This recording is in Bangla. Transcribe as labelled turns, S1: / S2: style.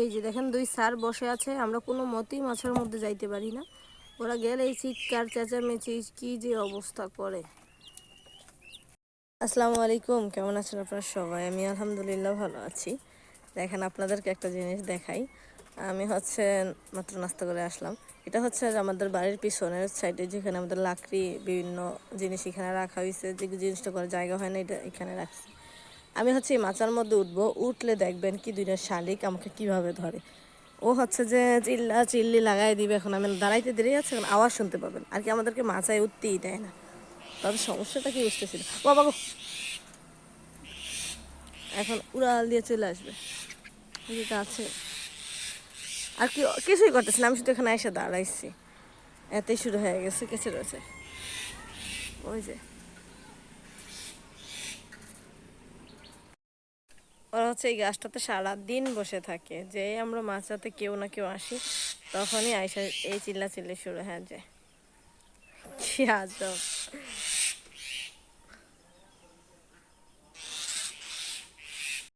S1: এই যে দেখেন দুই স্যার বসে আছে, আমরা কোনো মতেই মাছের মধ্যে যাইতে পারি না। ওরা গেলে এই চিৎকার, চেঁচামেচি, কি যে অবস্থা করে। আসসালামু আলাইকুম, কেমন আছেন আপনারা সবাই? আমি আলহামদুলিল্লাহ ভালো আছি। দেখেন, আপনাদেরকে একটা জিনিস দেখাই। আমি হচ্ছে মাত্র নাস্তা করে আসলাম। এটা হচ্ছে আমাদের বাড়ির পিছনের সাইডে যেখানে আমাদের লাকড়ি বিভিন্ন জিনিস এখানে রাখা হয়েছে যে জিনিসটা করে জায়গা হয় না, এটা এখানে রাখছি। আমি হচ্ছে এই মাচার মধ্যে উঠবো, উঠলে দেখবেন কি দুইটা শালিক আমাকে কীভাবে ধরে। ও হচ্ছে যে চিল্লা চিল্লি লাগাই দিবে, এখন আমি দাঁড়াইতে দেরি আছে, এখন আওয়াজ শুনতে পাবেন। আর কি আমাদেরকে মাচায় উঠতেই দেয় না। তবে সমস্যাটা কি বুঝতেছি না। বাবা গো! এখন উড়াল দিয়ে চলে আসবে। আছে আর কি, কিছুই করতেছি না, আমি শুধু এখানে এসে দাঁড়াইছি। এতেই শুরু হয়ে গেছে কেসে রয়েছে। ওই যে। ওরা হচ্ছে এই গাছটাতে সারা দিন বসে থাকে। যে আমরা মাছাতে কেউ না কেউ আসি, তখনই আইসা এই চিল্লা চিল্লি শুরু হ্যাঁ যে। কি আজব।